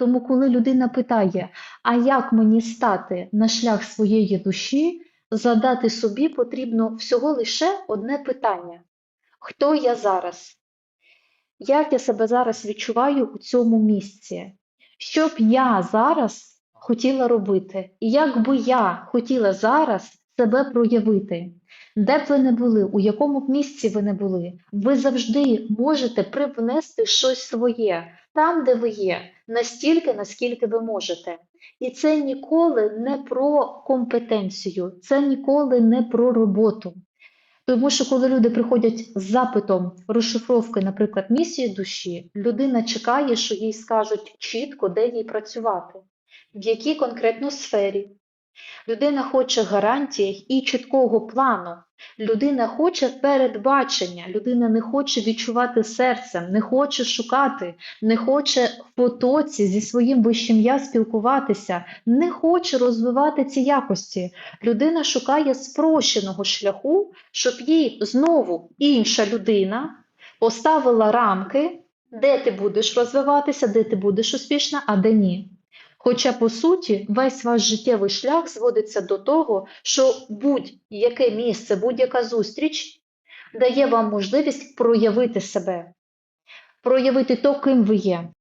Тому, коли людина питає, а як мені стати на шлях своєї душі, задати собі потрібно всього лише одне питання: Хто я зараз? Як я себе зараз відчуваю у цьому місці? Що б я зараз хотіла робити? І як би я хотіла зараз себе проявити? Де б ви не були, у якому б місці ви не були, ви завжди можете привнести щось своє там, де ви є, настільки, наскільки ви можете. І це ніколи не про компетенцію, це ніколи не про роботу. Тому що коли люди приходять з запитом розшифровки, наприклад, місії душі, людина чекає, що їй скажуть чітко, де їй працювати, в якій конкретно сфері. Людина хоче гарантій і чіткого плану. Людина хоче передбачення, людина не хоче відчувати серцем, не хоче шукати, не хоче в потоці зі своїм вищим я спілкуватися, не хоче розвивати ці якості. Людина шукає спрощеного шляху, щоб їй знову інша людина поставила рамки, де ти будеш розвиватися, де ти будеш успішна, а де ні. Хоча, по суті, весь ваш життєвий шлях зводиться до того, що будь-яке місце, будь-яка зустріч дає вам можливість проявити себе, проявити то, ким ви є.